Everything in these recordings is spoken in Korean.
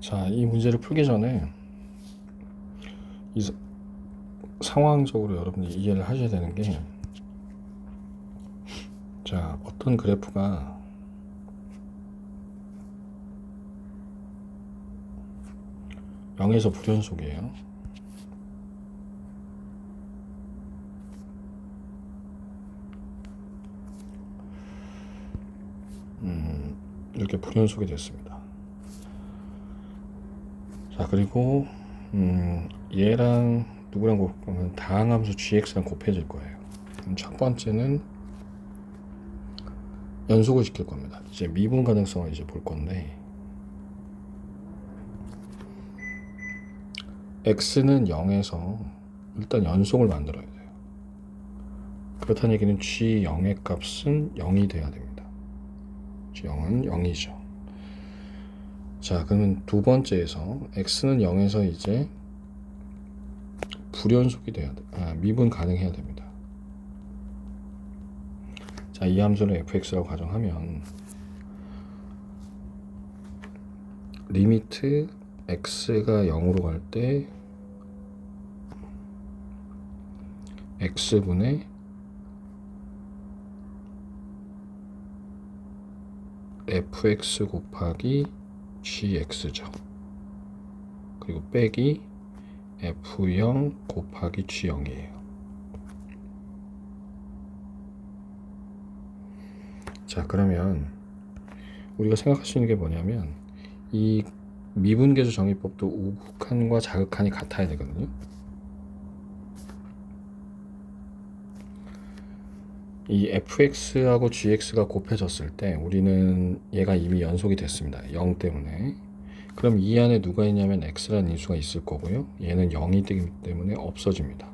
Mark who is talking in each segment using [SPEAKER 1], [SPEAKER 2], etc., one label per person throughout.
[SPEAKER 1] 자, 이 문제를 풀기 전에 이 사- 상황적으로 여러분이 이해를 하셔야 되는 게 자, 어떤 그래프가 영에서 불연속이에요. 음, 이렇게 불연속이 됐습니다. 자, 그리고 음, 얘랑 누구랑 곱하면 다항함수 gx랑 곱해질 거예요. 그럼 첫 번째는 연속을 시킬 겁니다. 이제 미분 가능성을 이제 볼 건데 x는 0에서 일단 연속을 만들어야 돼요. 그렇다는 얘기는 g0의 값은 0이 돼야 됩니다. g0은 0이죠. 자, 그러면 두 번째에서 x는 0에서 이제 불연속이 돼야 돼. 아, 미분 가능해야 됩니다. 자, 이 함수를 fx라고 가정하면 리미트 x가 0으로 갈 때 x분의 fx 곱하기 gx죠. 그리고 빼기 f0 곱하기 g0이에요. 자, 그러면 우리가 생각할 수 있는 게 뭐냐면 이 미분계수 정의법도 우극한과 자극한이 같아야 되거든요. 이 fx하고 gx가 곱해졌을 때 우리는 얘가 이미 연속이 됐습니다. 0 때문에. 그럼 이 안에 누가 있냐면 x라는 인수가 있을 거고요. 얘는 0이 되기 때문에 없어집니다.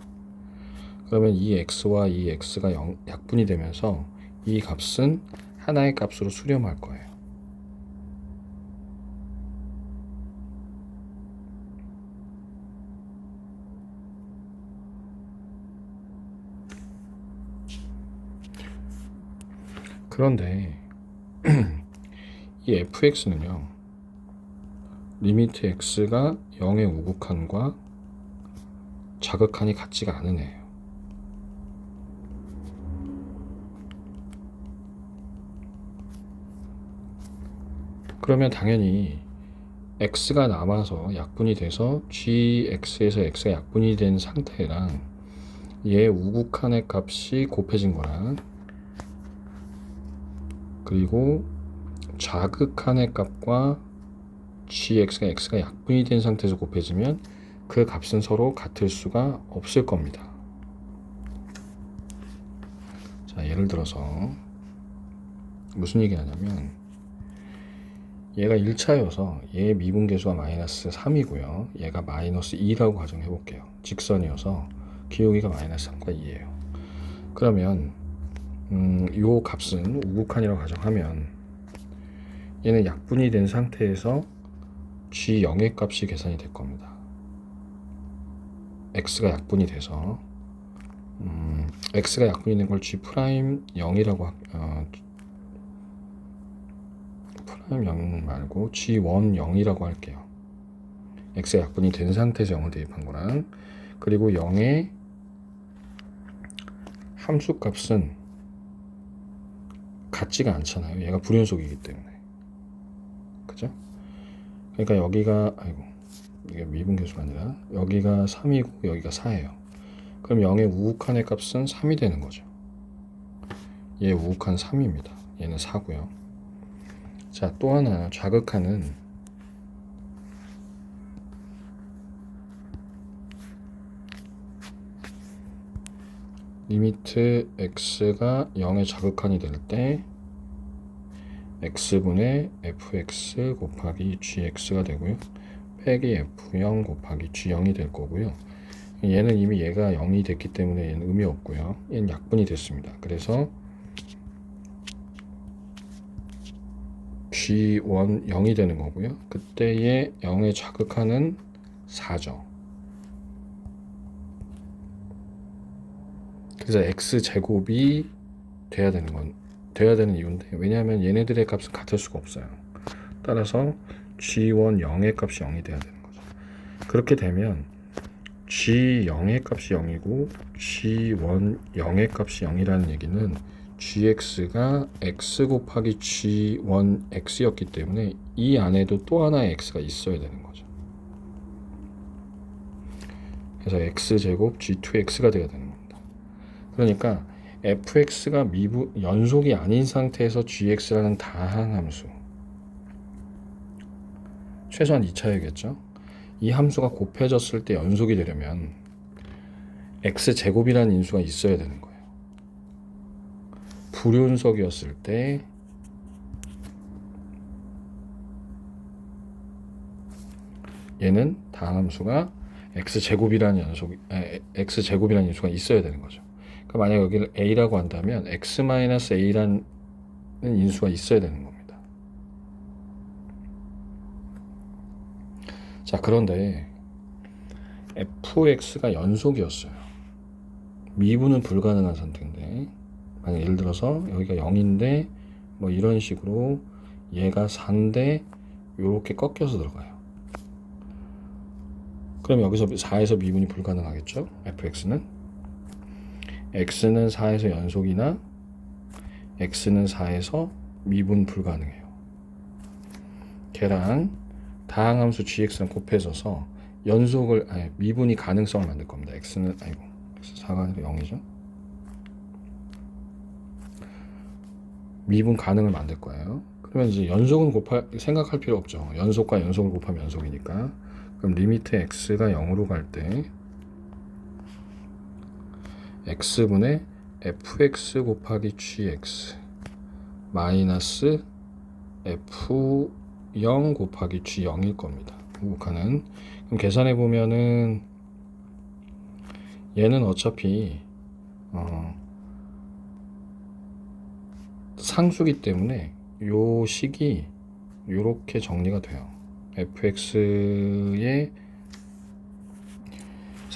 [SPEAKER 1] 그러면 이 x와 이 x가 0, 약분이 되면서 이 값은 하나의 값으로 수렴할 거예요. 그런데 이 fx는요. 리미트 x가 0의 우극한과 자극한이 같지가 않은 애예요. 그러면 당연히 x가 남아서 약분이 돼서 gx에서 x가 약분이 된 상태랑 얘 우극한의 값이 곱해진 거랑 그리고 자극한의 값과 gx가 x가 약분이 된 상태에서 곱해지면 그 값은 서로 같을 수가 없을 겁니다. 자, 예를 들어서 무슨 얘기 하냐면 얘가 1차여서 얘의 미분계수가 마이너스 3이고요. 얘가 마이너스 2라고 가정해 볼게요. 직선이어서 기울기가 마이너스 3과 2예요. 그러면 음, 요 값은 우극한이라고 가정하면 얘는 약분이 된 상태에서 g0의 값이 계산이 될 겁니다. x가 약분이 돼서 음, x가 약분이 된 걸 g 프라임 0이라고 어, 프라임 0 말고 g1 0이라고 할게요. x가 약분이 된 상태에서 0을 대입한 거랑 그리고 0의 함수 값은 같지가 않잖아요. 얘가 불연속이기 때문에. 그죠? 그러니까 여기가 아이고 이게 미분계수가 아니라 여기가 3이고 여기가 4예요. 그럼 0의 우극한의 값은 3이 되는 거죠. 얘 우극한 3입니다. 얘는 4고요. 자, 또 하나 좌극한은 리미트 x가 0의 자극한이 될 때 x분의 fx 곱하기 gx가 되고요. 빼기 f0 곱하기 g0이 될 거고요. 얘는 이미 얘가 0이 됐기 때문에 얘는 의미 없고요. 얘는 약분이 됐습니다. 그래서 g1 0이 되는 거고요. 그때의 0의 자극한은 4죠. 그래서 x 제곱이 돼야 되는 건 돼야 되는 이유인데 왜냐하면 얘네들의 값은 같을 수가 없어요. 따라서 G1 0의 값이 0이 돼야 되는 거죠. 그렇게 되면 G0의 값이 0이고 G1 0의 값이 0이라는 얘기는 gx가 x 곱하기 g1 x였기 때문에 이 안에도 또 하나의 x가 있어야 되는 거죠. 그래서 x 제곱 g2x가 돼야 되는. 그러니까 fx가 미분 연속이 아닌 상태에서 gx라는 다항함수 최소한 2차이겠죠. 이 함수가 곱해졌을 때 연속이 되려면 x 제곱이라는 인수가 있어야 되는 거예요. 불연속이었을 때 얘는 다함수가 x 제곱이라는 연속 에, x 제곱이라는 인수가 있어야 되는 거죠. 그러니까 만약 여기를 a라고 한다면 x 마이너스 a라는 인수가 있어야 되는 겁니다. 자 그런데 fx가 연속이었어요. 미분은 불가능한 상태인데 만약 예를 들어서 여기가 0인데 뭐 이런 식으로 얘가 4인데 이렇게 꺾여서 들어가요. 그럼 여기서 4에서 미분이 불가능하겠죠? fx는 x는 4에서 연속이나 x는 4에서 미분 불가능해요. 걔랑 다항함수 gx는 곱해져서 연속을 아니 미분이 가능성을 만들 겁니다. x는 아이고 x 4가 아니라 0이죠. 미분 가능을 만들 거예요. 그러면 이제 연속은 곱할 생각할 필요 없죠. 연속과 연속을 곱하면 연속이니까. 그럼 리미트 x가 0으로 갈 때 x분의 fx 곱하기 gx 마이너스 f0 곱하기 g0일 겁니다. 우극하는 그럼 계산해 보면은 얘는 어차피 어, 상수기 때문에 요 식이 이렇게 정리가 돼요. fx의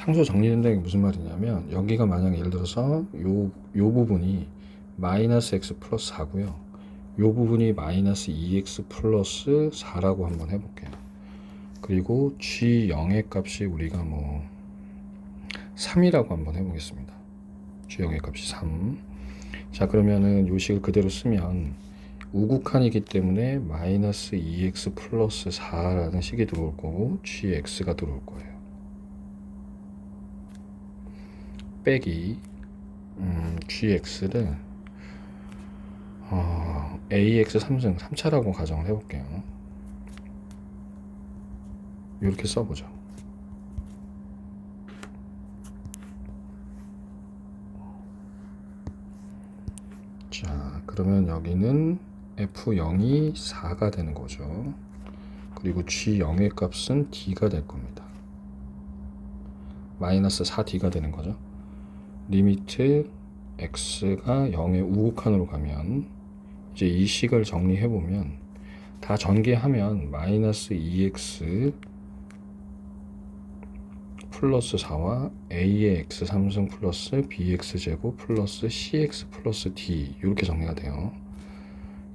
[SPEAKER 1] 상수 정리된다는 게 무슨 말이냐면 여기가 만약 예를 들어서 요, 요 부분이 마이너스 x 플러스 4고요. 요 부분이 마이너스 2x 플러스 4라고 한번 해볼게요. 그리고 g0의 값이 우리가 뭐 3이라고 한번 해보겠습니다. g0의 값이 3. 자 그러면은 요 식을 그대로 쓰면 우극한이기 때문에 마이너스 2x 플러스 4라는 식이 들어올 거고 gx가 들어올 거예요. 빼기 음, gx를 어, ax 3승 3차라고 가정을 해볼게요. 이렇게 써보죠. 자, 그러면 여기는 f0이 4가 되는 거죠. 그리고 g0의 값은 d가 될 겁니다. 마이너스 4d가 되는 거죠. 리미트 x가 0의 우극한으로 가면 이제 이 식을 정리해 보면 다 전개하면 마이너스 2x 플러스 4와 a의 x 3승 플러스 bx 제곱 플러스 cx 플러스 d 이렇게 정리가 돼요.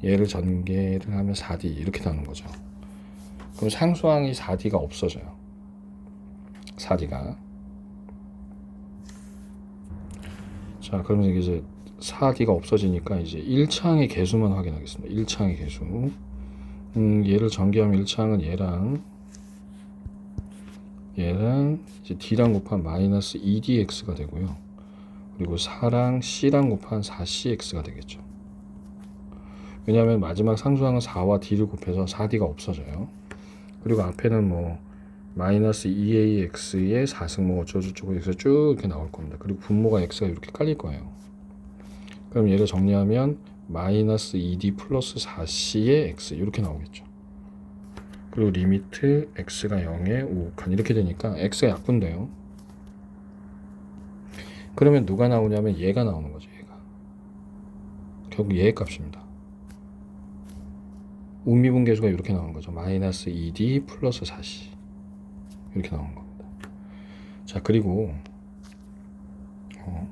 [SPEAKER 1] 얘를 전개를 하면 4d 이렇게 나오는 거죠. 그럼 상수항이 4d가 없어져요. 4d가 자 그러면 이제 4d가 없어지니까 이제 1창의 개수만 확인하겠습니다. 1창의 개수 음, 얘를 전개하면 1창은 얘랑 얘랑 이제 d랑 곱한 마이너스 2dx가 되고요. 그리고 4랑 c랑 곱한 4cx가 되겠죠. 왜냐하면 마지막 상수항은 4와 d를 곱해서 4d가 없어져요. 그리고 앞에는 뭐 마이너스 2ax의 4승 뭐 어쩌고저쩌고 해서 쭉 이렇게 나올 겁니다. 그리고 분모가 x가 이렇게 깔릴 거예요. 그럼 얘를 정리하면 마이너스 2d 플러스 4c의 x 이렇게 나오겠죠. 그리고 리미트 x가 0에 5칸 이렇게 되니까 x가 약분돼요. 그러면 누가 나오냐면 얘가 나오는 거죠. 얘가. 결국 얘의 값입니다. 운미분계수가 이렇게 나오는 거죠. 마이너스 2d 플러스 4c 이렇게 나오는 겁니다. 자 그리고 어,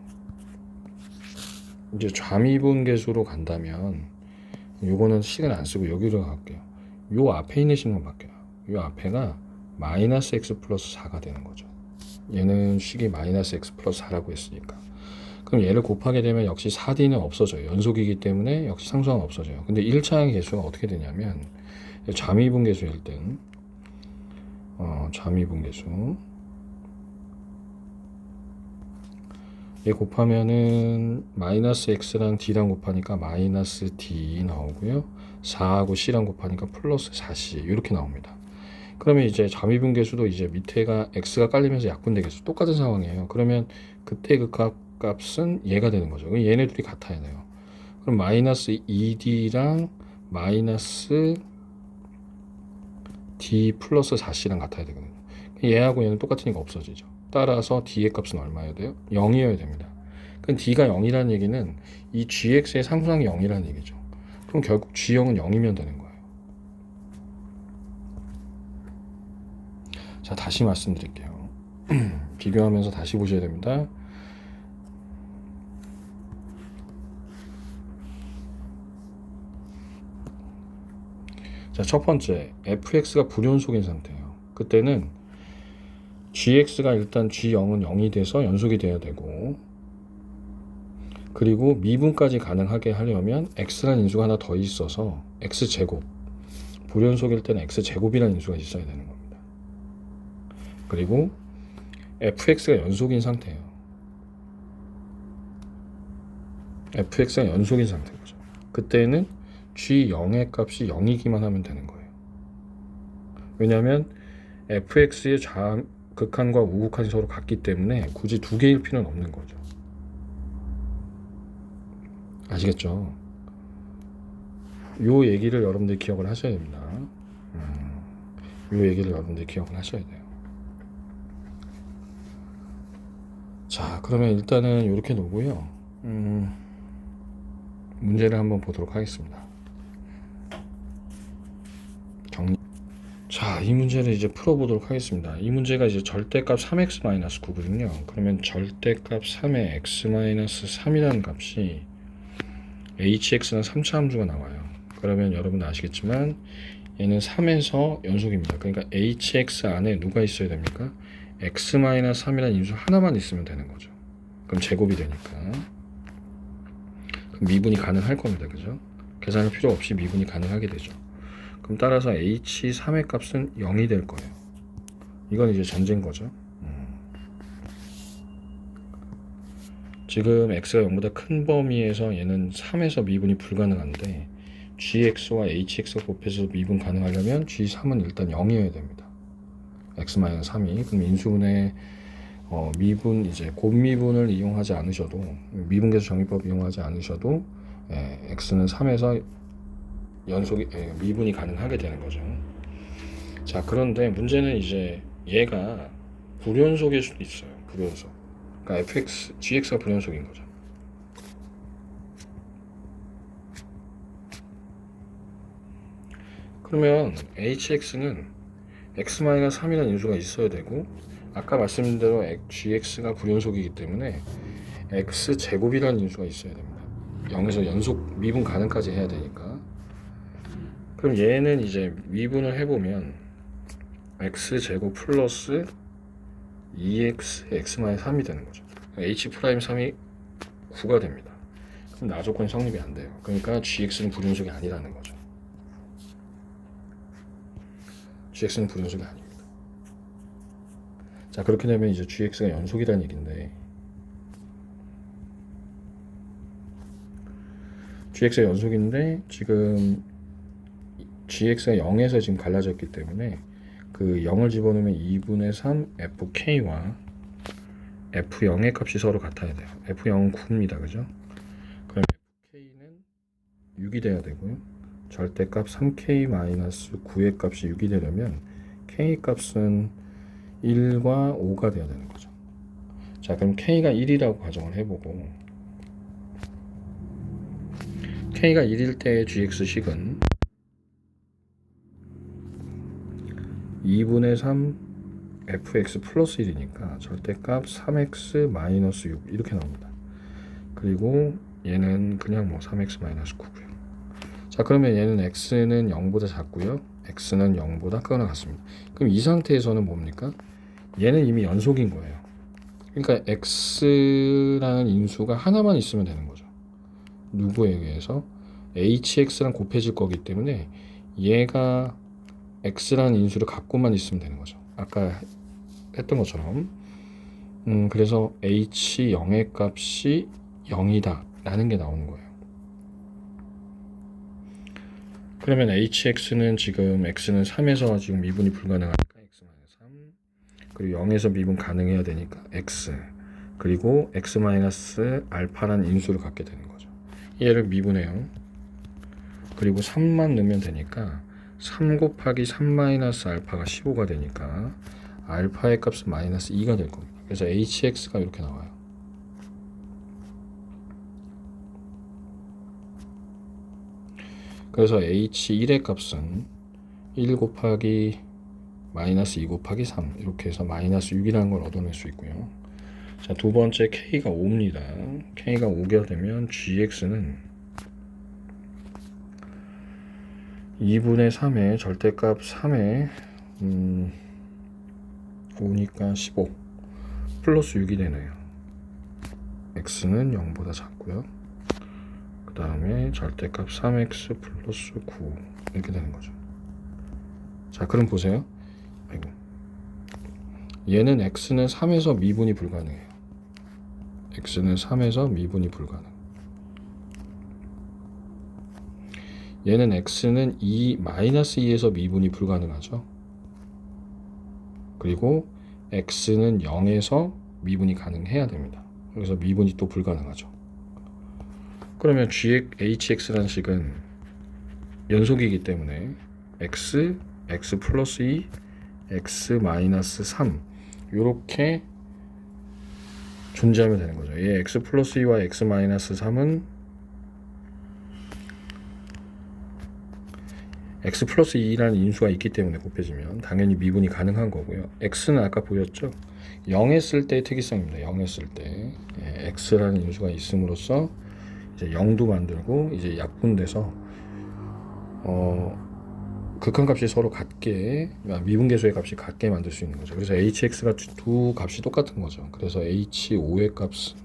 [SPEAKER 1] 이제 좌미분 계수로 간다면 요거는 시간 안 쓰고 여기로 갈게요. 요 앞에 있는 식만 바뀌어요. 요 앞에가 마이너스 x 플러스 4가 되는 거죠. 얘는 식이 마이너스 x 플러스 4라고 했으니까. 그럼 얘를 곱하게 되면 역시 4D는 없어져요. 연속이기 때문에 역시 상수항은 없어져요. 근데 1차항의 개수가 어떻게 되냐면 잠이분계수일 땐 어, 잠이분계수 얘 곱하면은 마이너스 x랑 d랑 곱하니까 마이너스 d 나오고요. 4하고 c랑 곱하니까 플러스 4c 이렇게 나옵니다. 그러면 이제 잠이분계수도 이제 밑에가 x가 깔리면서 약분되겠어. 똑같은 상황이에요. 그러면 그때 그 값, 값은 얘가 되는 거죠. 얘네 둘이 같아야 돼요. 그럼 마이너스 2d랑 마이너스 d 플러스 4c랑 같아야 되거든요. 얘하고 얘는 똑같으니까 없어지죠. 따라서 d의 값은 얼마여야 돼요? 0이어야 됩니다. 그럼 d가 0이라는 얘기는 이 gx의 상수항이 0이라는 얘기죠. 그럼 결국 g0은 0이면 되는 거예요. 자, 다시 말씀드릴게요. 비교하면서 다시 보셔야 됩니다. 자, 첫 번째, fx가 불연속인 상태예요. 그때는 gx가 일단 g0은 0이 돼서 연속이 돼야 되고 그리고 미분까지 가능하게 하려면 x라는 인수가 하나 더 있어서 x제곱 불연속일 때는 x제곱이라는 인수가 있어야 되는 겁니다. 그리고 fx가 연속인 상태예요. fx가 연속인 상태인 거죠. 그때는 g0의 값이 0이기만 하면 되는 거예요. 왜냐하면 fx의 좌 극한과 우극한이 서로 같기 때문에 굳이 두 개일 필요는 없는 거죠. 아시겠죠? 요 얘기를 여러분들이 기억을 하셔야 됩니다. 음, 요 얘기를 여러분들이 기억을 하셔야 돼요. 자, 그러면 일단은 이렇게 놓고요. 음, 문제를 한번 보도록 하겠습니다. 정리. 자, 이 문제를 이제 풀어보도록 하겠습니다. 이 문제가 이제 절대값 3x-9거든요. 그러면 절대값 3의 x-3이라는 값이 hx는 3차 함수가 나와요. 그러면 여러분 아시겠지만 얘는 3에서 연속입니다. 그러니까 hx 안에 누가 있어야 됩니까? x-3이라는 인수 하나만 있으면 되는 거죠. 그럼 제곱이 되니까. 그럼 미분이 가능할 겁니다. 그죠? 계산할 필요 없이 미분이 가능하게 되죠. 그럼 따라서 h3의 값은 0이 될 거예요. 이건 이제 전제인 거죠. 음. 지금 x가 0보다 큰 범위에서 얘는 3에서 미분이 불가능한데 gx와 hx가 곱해서 미분 가능하려면 g3은 일단 0이어야 됩니다. x-3이 그럼 인수분의 어, 미분 이제 곱미분을 이용하지 않으셔도 미분계수 정의법 이용하지 않으셔도 예, x는 3에서 연속이 예, 미분이 가능하게 되는 거죠. 자 그런데 문제는 이제 얘가 불연속일 수도 있어요. 불연속. 그러니까 fx, gx가 불연속인 거죠. 그러면 hx는 x-3이라는 인수가 있어야 되고 아까 말씀드린 대로 gx가 불연속이기 때문에 x 제곱이라는 인수가 있어야 됩니다. 0에서 연속 미분 가능까지 해야 되니까. 그럼 얘는 이제 미분을 해보면 x 제곱 플러스 2x x-3이 되는 거죠. h 프라임 3이 9가 됩니다. 그럼 나 조건이 성립이 안 돼요. 그러니까 gx는 불연속이 아니라는 거죠. gx는 불연속이 아닙니다. 자 그렇게 되면 이제 gx가 연속이라는 얘기인데 gx가 연속인데 지금 gx가 0에서 지금 갈라졌기 때문에 그 0을 집어넣으면 2분의 3 fk와 f0의 값이 서로 같아야 돼요. f0은 9입니다. 그죠? 그럼 fk는 6이 돼야 되고요. 절대값 3k-9의 값이 6이 되려면 k 값은 1과 5가 돼야 되는 거죠. 자, 그럼 k가 1이라고 가정을 해보고 k가 1일 때의 gx식은 2분의 3 fx 플러스 1이니까 절대값 3x 마이너스 6 이렇게 나옵니다. 그리고 얘는 그냥 뭐 3x 마이너스 9고요. 자 그러면 얘는 x는 0보다 작고요. x는 0보다 크거나 같습니다. 그럼 이 상태에서는 뭡니까? 얘는 이미 연속인 거예요. 그러니까 x라는 인수가 하나만 있으면 되는 거죠. 누구에 의해서 hx랑 곱해질 거기 때문에 얘가 x라는 인수를 갖고만 있으면 되는 거죠. 아까 했던 것처럼 음, 그래서 h 0의 값이 0이다 라는 게 나오는 거예요. 그러면 hx는 지금 x는 3에서 지금 미분이 불가능하니까 x-3 그리고 0에서 미분 가능해야 되니까 x 그리고 x-알파라는 인수를 갖게 되는 거죠. 얘를 미분해요. 그리고 3만 넣으면 되니까 3 곱하기 3 마이너스 알파가 15가 되니까 알파의 값은 마이너스 2가 될 겁니다. 그래서 hx가 이렇게 나와요. 그래서 h1의 값은 1 곱하기 마이너스 2 곱하기 3 이렇게 해서 마이너스 6이라는 걸 얻어낼 수 있고요. 자, 두 번째 k가 5입니다. k가 5가 되면 gx는 2분의 3의 절대값 3의 음, 5니까 15 플러스 6이 되네요. x는 0보다 작고요. 그 다음에 절대값 3x 플러스 9 이렇게 되는 거죠. 자, 그럼 보세요. 아이고. 얘는 x는 3에서 미분이 불가능해요. x는 3에서 미분이 불가능. 얘는 x는 2 마이너스 2에서 미분이 불가능하죠. 그리고 x는 0에서 미분이 가능해야 됩니다. 그래서 미분이 또 불가능하죠. 그러면 hx라는 식은 연속이기 때문에 x, x 플러스 2, x 마이너스 3 이렇게 존재하면 되는 거죠. 얘 x 플러스 2와 x 마이너스 3은 x 플러스 2라는 인수가 있기 때문에 곱해지면 당연히 미분이 가능한 거고요. x는 아까 보였죠? 0 했을 때의 특이성입니다. 0 했을 때 예, x라는 인수가 있음으로써 이제 0도 만들고 이제 약분돼서 어, 극한값이 서로 같게 그러니까 미분계수의 값이 같게 만들 수 있는 거죠. 그래서 hx가 두- 두 값이 똑같은 거죠. 그래서 h5의 값은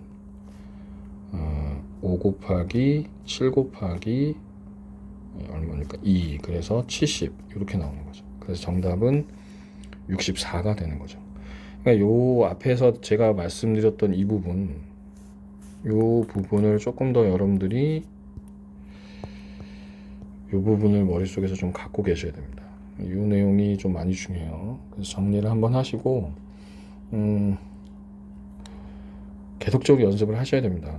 [SPEAKER 1] 어, 5 곱하기 7 곱하기 예, 얼마니까 2 그래서 70 이렇게 나오는 거죠. 그래서 정답은 64가 되는 거죠. 그러니까 요 앞에서 제가 말씀드렸던 이 부분 요 부분을 조금 더 여러분들이 요 부분을 머릿속에서 좀 갖고 계셔야 됩니다. 이 내용이 좀 많이 중요해요. 그래서 정리를 한번 하시고 음, 계속적으로 연습을 하셔야 됩니다.